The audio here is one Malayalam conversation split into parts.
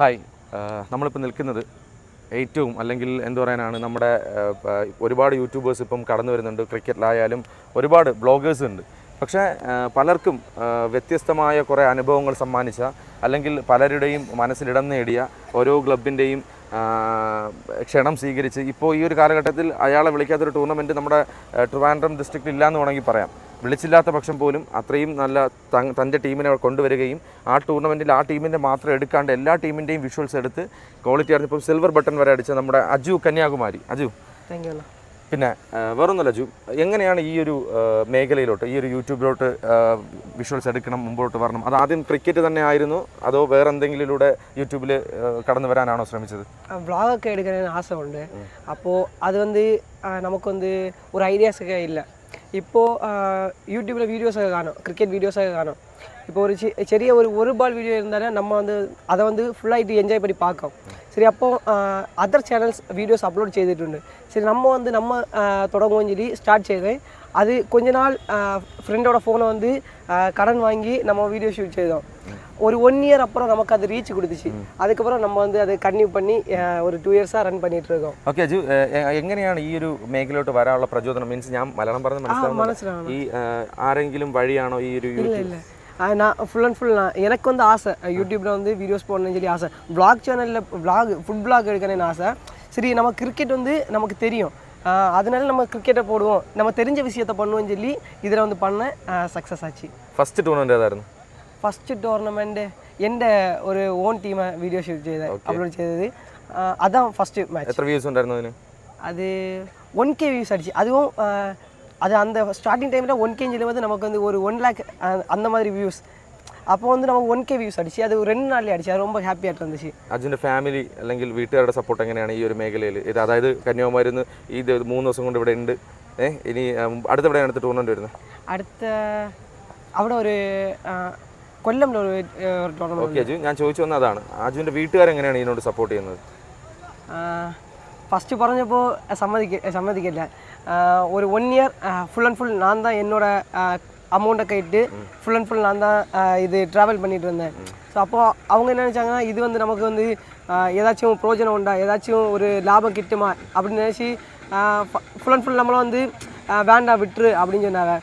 ഹായ്. നമ്മളിപ്പോൾ നിൽക്കുന്നത് ഏറ്റവും അല്ലെങ്കിൽ എന്തു പറയാനാണ് നമ്മുടെ ഒരുപാട് യൂട്യൂബേഴ്സ് ഇപ്പം കടന്നു വരുന്നുണ്ട് ക്രിക്കറ്റിലായാലും ഒരുപാട് ബ്ലോഗേഴ്സ് ഉണ്ട്. പക്ഷേ പലർക്കും വ്യത്യസ്തമായ കുറേ അനുഭവങ്ങൾ സമ്മാനിച്ച അല്ലെങ്കിൽ പലരുടെയും മനസ്സിലിടം നേടിയ ഓരോ ക്ലബിന്റെയും ക്ഷണം സ്വീകരിച്ച് ഇപ്പോൾ ഈ ഒരു കാലഘട്ടത്തിൽ അയാളെ വിളിക്കാത്തൊരു ടൂർണമെന്റ് നമ്മുടെ ട്രിവാൻഡ്രം ഡിസ്ട്രിക്റ്റിൽ ഇല്ലയെന്ന് വേണമെങ്കിൽ പറയാം. വിളിച്ചില്ലാത്ത പക്ഷം പോലും അത്രയും നല്ല തന്റെ ടീമിനെ കൊണ്ടുവരികയും ആ ടൂർണമെന്റിൽ ആ ടീമിന്റെ മാത്രം എടുക്കാണ്ട് എല്ലാ ടീമിന്റെയും വിഷ്വൽസ് എടുത്ത് ക്വാളിറ്റി അറിഞ്ഞപ്പോൾ സിൽവർ ബട്ടൺ വരെ അടിച്ച നമ്മുടെ അജു കന്യാകുമാരി. അജു. പിന്നെ വേറൊന്നുമല്ല അജു. എങ്ങനെയാണ് ഈ ഒരു മേഖലയിലോട്ട് ഈ ഒരു യൂട്യൂബിലോട്ട് വിഷ്വൽസ് എടുക്കണം മുമ്പോട്ട് വരണം? അത് ആദ്യം ക്രിക്കറ്റ് തന്നെ ആയിരുന്നു? അതോ വേറെ എന്തെങ്കിലൂടെ യൂട്യൂബിൽ കടന്നു വരാനാണോ ശ്രമിച്ചത്? വ്ളாகൊക്കെ എടുക്കാൻ ആശമുണ്ട് അപ്പോൾ അത് വന്ന് നമുക്കൊന്ന് ഒരു ഐഡിയാസ് ഒക്കെ ഇല്ല. இல்லை இப்போது யூடியூப்பில் வீடியோஸாக காணும் கிரிக்கெட் வீடியோஸாக காணும் இப்போ ஒரு சி ചെറിയ ഒരു ഒരു ബാൾ വീഡിയോ இருந்தாலும் நம்ம வந்து அதை வந்து ഫുള്ളായിട്ട് എൻജോയ് பண்ணி பார்க்கும் சரி அப்போ அதர் சேனல்ஸ் வீடியோஸ் அப்லோட் செய்துட்டு சரி நம்ம வந்து நம்ம தொடங்குவோம் சொல்லி ஸ்டார்ட் செய்தேன் அது கொஞ்ச நாள் ஃப்ரெண்டோட ஃபோனை வந்து ஆஹ், கடன் வாங்கி நம்ம வீடியோ ஷூட் செய்தோம் ஒரு ஒன் இயர் அப்புறம் நமக்கு அது ரீச் கொடுத்துச்சு அதுக்கப்புறம் நம்ம வந்து அதை கன்டினியூ பண்ணி ஆஹ், ஒரு ടു ഇയേഴ്സാണ് റൺ பண்ணிட்டு இருக்கோம் ഓക്കെ അജു ഏ, എ- എങ്ങനെയാണ് ഈ ഒരു മേഖലയിലോട്ട് വരാനുള്ള പ്രചോദനം മീൻസ് ഞാൻ മലയാളം പറഞ്ഞ് മനസ്സിലാവുന്നത് മനസ്സിലാവണം ഈ ആ, ആരെങ്കിലും വഴിയാണോ ഈ ഒരു இல்லை യൂട്യൂബ് இல்லை ஆஹ் நான் ஃபுல் அண்ட் ஃபுல் நான் எனக்கு வந்து ஆசை யூடியூப்பில் வந்து வீடியோஸ் போடணும்னு சொல்லி ஆசை vlog சேனலில் vlog ஃபுட் vlog எடுக்கணும்னு ஆசை சரி நம்ம கிரிக்கெட் வந்து நமக்கு தெரியும் ஆஹ் அதனால நம்ம கிரிக்கெட்டை போடுவோம் நம்ம தெரிஞ்ச விஷயத்த பண்ணுவோம்னு சொல்லி இதில் வந்து பண்ண சக்ஸஸ் ஆச்சு ഫസ്റ്റ് ടൂർണമെൻറ്റ് ഏതായിരുന്നു ഫസ്റ്റ് ടൂർണമെൻറ്റ് എൻ്റെ ഒരു ഓൺ ടീം വീഡിയോ ഷൂട്ട് ചെയ്ത് അപ്ലോഡ് ചെയ്തത് ആഹ് അതാണ് ഫസ്റ്റ് മാച്ച് എത്ര വ്യൂസ് ഉണ്ടായിരുന്നു അതിന് அது ஒன் கே வியூஸ் அடிச்சு அதுவும் ஆஹ், அது அந்த ஸ்டார்டிங் டைமில் ஒன் கேன்னு சொல்லும்போது நமக்கு வந்து ஒரு ஒன் லேக் அந்த மாதிரி வியூஸ் அப்போ வந்து நம்ம ஒன் கே வியூஸ் அடிச்சு அது ஒரு ரெண்டு நாள்லேயே അടിച്ചു അത് ரொம்ப ഹാപ്പിയായിട്ട് இருந்துச்சு അജിൻ്റെ ഫാമിലി അല്ലെങ്കിൽ വീട്ടുകാരുടെ സപ്പോർട്ട് എങ്ങനെയാണ് ഈ ഒരു മേഖലയിൽ ഇത് അതായത് കന്യാകുമാരി നിന്ന് ഈ ഇത് മൂന്ന് ദിവസം കൊണ്ട് ഇവിടെ ഉണ്ട് ഏഹ് ഇനി ഉം, അടുത്ത എവിടെയാണ് അടുത്ത ടൂർണമെൻറ്റ് വരുന്നത് അടുത്ത അവിടെ ഒരു കൊല്ലമിൽ ഒരു ടൂർണമെന്റ് ഓക്കെ അജു ഞാൻ ചോദിച്ചു വന്ന അതാണ്. അജുവിൻ്റെ വീട്ടുകാരെങ്ങനെയാണ് ഇതിനോട് സപ്പോർട്ട് ചെയ്യുന്നത്? ஃபஸ்ட்டு പറഞ്ഞപ്പോൾ சம்மதிக்க சம்மதிக்கல ஒரு one year full and full நான் தான் என்னோட அமௌண்ட்டை கேட்டு ஃபுல் அண்ட் ஃபுல் நான் தான் இது ட்ராவல் பண்ணிட்டு இருந்தேன் ஸோ அப்போது அவங்க என்ன நினச்சாங்கன்னா இது வந்து நமக்கு வந்து ஏதாச்சும் பிரோஜனம் உண்டா ஏதாச்சும் ஒரு லாபம் கிட்டுமா அப்படின்னு நினச்சி ஃபுல் அண்ட் ஃபுல் நம்மளும் வந்து வேண்டாம் விட்டுரு அப்படின்னு சொன்னாங்க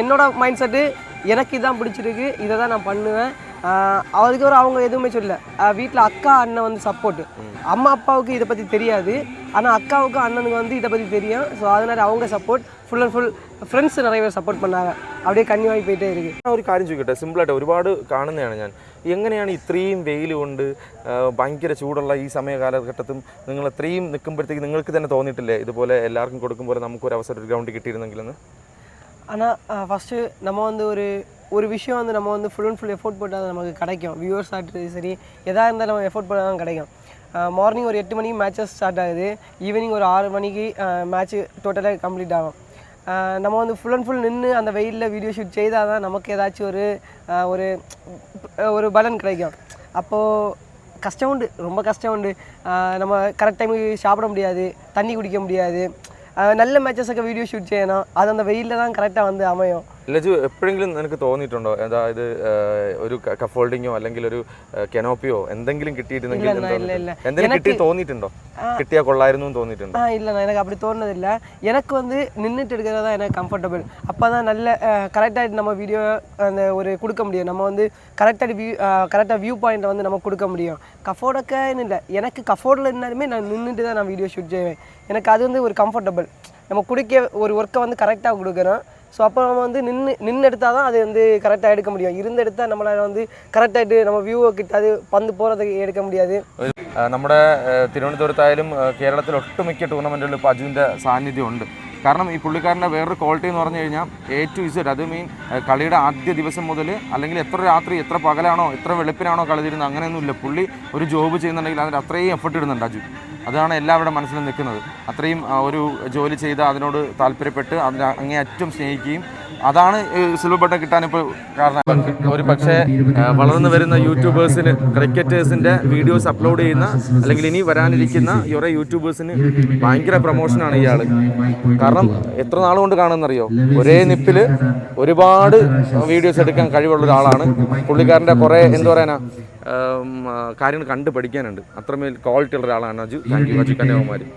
என்னோட மைண்ட் செட்டு எனக்கு இதான் பிடிச்சிருக்கு இதை தான் நான் பண்ணுவேன் ஆஹ் அதுக்கப்புறம் அவங்க எதுவுமே சொல்லல வீட்டில் அக்கா அண்ணன் வந்து சப்போர்ட் அம்மா அப்பாவுக்கு இதை பற்றி தெரியாது ஆனால் அக்காவுக்கு அண்ணனுக்கு வந்து இதை பற்றி தெரியும் ஸோ அதனால் அவங்க support full and full friends நிறைய பேர் சப்போர்ட் பண்ணாங்க அப்படியே கன்னியாகி போயிட்டே இருக்குது ഞാൻ ഒരു കാര്യം ചോദിക്കട്ടെ സിമ്പിളായിട്ട് ഒരുപാട് കാണുന്നതാണ് ഞാൻ എങ്ങനെയാണ് ഇത്രയും വെയിൽ കൊണ്ട് ആ, ഭയങ്കര ചൂടുള്ള ഈ സമയ കാലഘട്ടത്തും നിങ്ങൾ ഇത്രയും നിൽക്കുമ്പോഴത്തേക്ക് നിങ്ങൾക്ക് തന്നെ തോന്നിയിട്ടില്ലേ ഇതുപോലെ எல்லாருக்கும் കൊടുക്കുമ്പോൾ നമുക്കൊരു അവസരം ഒരു ഗ്രൗണ്ടിൽ കിട്ടിയിരുന്നെങ്കിലെന്ന് ஆனால் ஃபஸ்ட்டு நம்ம வந்து ஒரு ஒரு விஷயம் வந்து நம்ம வந்து ஃபுல் அண்ட் ஃபுல் எஃபோர்ட் போட்டால் அது நமக்கு கிடைக்கும். வியூவர்ஸ் ஆகிட்டு சரி எதாக இருந்தாலும் நம்ம எஃபோர்ட் போட்டால் தான் கிடைக்கும். மார்னிங் ஒரு எட்டு மணிக்கு மேட்சஸ் ஸ்டார்ட் ஆகுது. ஈவினிங் ஒரு ஆறு மணிக்கு மேட்ச்சு டோட்டலாக கம்ப்ளீட் ஆகும். நம்ம வந்து ஃபுல் அண்ட் ஃபுல் நின்று அந்த வெயிலில் வீடியோ ஷூட் செய்தால் தான் நமக்கு ஏதாச்சும் ஒரு ஒரு ஒரு பலன் கிடைக்கும். அப்போது கஷ்டம் உண்டு ரொம்ப கஷ்டம் உண்டு. நம்ம கரெக்ட் டைமுக்கு சாப்பிட முடியாது தண்ணி குடிக்க முடியாது. நல்ல மேட்சஸൊക്കെ വീഡിയോ ഷൂട്ട് ചെയ്യണം അതെന്താ വെയിലിൽ തന്നെ കറക്റ്റാണ് വന്ന് അമയം ലജു എപ്പോഴെങ്കിലും നിനക്ക് തോന്നിയിട്ടുണ്ടോ അതായത് ആ, ഒരു കഫോൾഡിങ്ങോ അല്ലെങ്കിൽ ഒരു കെനോപ്പിയോ എന്തെങ്കിലും കിട്ടിയിരുന്നെങ്കിൽ ഇല്ല, എന്ന് ഇല്ല, ഇല്ല. തോന്നിയിട്ടുണ്ടോ? എന്തെങ്കിലും കിട്ടി തോന്നിയിട്ടുണ്ടോ കിട്ടിയാ കൊള്ളായിരുന്നു എന്ന് തോന്നിയിട്ടുണ്ടോ ஆ இல்லைண்ணா எனக்கு அப்படி தோணுனதில்லை எனக்கு வந்து நின்றுட்டு எடுக்கிறது தான் எனக்கு கம்ஃபர்டபுள் அப்போ தான் நல்ல கரெக்டாக நம்ம வீடியோ அந்த ஒரு கொடுக்க முடியும் நம்ம வந்து கரெக்டாக வியூ கரெக்டாக வியூ பாயிண்ட்டை வந்து நம்ம கொடுக்க முடியும் கஃபோர்டுக்குன்னு இல்லை எனக்கு கஃபோர்டில் இருந்தாலுமே நான் நின்றுட்டு தான் நான் வீடியோ ஷூட் செய்வேன் எனக்கு அது வந்து ஒரு கம்ஃபர்டபுள் நம்ம கொடுக்க ஒரு ஒர்க்கை வந்து கரெக்டாக கொடுக்குறோம் ஸோ அப்போ நம்ம வந்து நின்று நின்று எடுத்தால் தான் அது வந்து கரெக்டாக எடுக்க முடியும் இருந்து எடுத்தால் நம்மளால் வந்து கரெக்டாகிட்டு நம்ம வியூவை கிட்ட அது பந்து போகிறதுக்கு எடுக்க முடியாது ഒരു, ആ, നമ്മുടെ ആ, തിരുവനന്തപുരത്തായാലും ആ, കേരളത്തിൽ ഒട്ടുമിക്ക ടൂർണമെൻറ്റുകളിലും ഇപ്പോൾ അജുവിൻ്റെ സാന്നിധ്യം ഉണ്ട് കാരണം ഈ പുള്ളിക്കാരൻ്റെ വേറൊരു ക്വാളിറ്റി എന്ന് പറഞ്ഞു കഴിഞ്ഞാൽ എ ടു ഇസഡ് അത് മീൻ ആ, കളിയുടെ ആദ്യ ദിവസം മുതൽ അല്ലെങ്കിൽ എത്ര രാത്രി എത്ര പകലാണോ എത്ര വെളുപ്പിനാണോ കളി തീരുന്നത് അങ്ങനെയൊന്നുമില്ല പുള്ളി ഒരു ജോബ് ചെയ്യുന്നുണ്ടെങ്കിൽ അതിന് അത്രയും എഫർട്ട് ഇടുന്നുണ്ട് അജു അതാണ് എല്ലാവരുടെ മനസ്സിൽ നിൽക്കുന്നത്. അത്രയും ഒരു ജോലി ചെയ്ത് അതിനോട് താല്പര്യപ്പെട്ട് അതിനെ അങ്ങേയറ്റം സ്നേഹിക്കുകയും അതാണ് സിൽവർ ബട്ടൺ കിട്ടാൻ ഇപ്പോൾ കാരണം. ഒരു പക്ഷേ വളർന്നു വരുന്ന യൂട്യൂബേഴ്സിന് ക്രിക്കറ്റേഴ്സിന്റെ വീഡിയോസ് അപ്ലോഡ് ചെയ്യുന്ന അല്ലെങ്കിൽ ഇനി വരാനിരിക്കുന്ന ഇവരെ യൂട്യൂബേഴ്സിന് ഭയങ്കര പ്രൊമോഷനാണ് ഇയാൾ കാരണം എത്ര നാളുകൊണ്ട് കൊണ്ട് കാണുമെന്നറിയോ? ഒരേ നിപ്പിൽ ഒരുപാട് വീഡിയോസ് എടുക്കാൻ കഴിവുള്ള ഒരാളാണ്. പുള്ളിക്കാരന്റെ കുറേ എന്താ പറയാനാ കാര്യങ്ങൾ കണ്ട് പഠിക്കാനുണ്ട് അത്രമേൽ ക്വാളിറ്റി ഉള്ള ഒരാളാണ് അജു താങ്ക് യു അജു കന്യാകുമാരി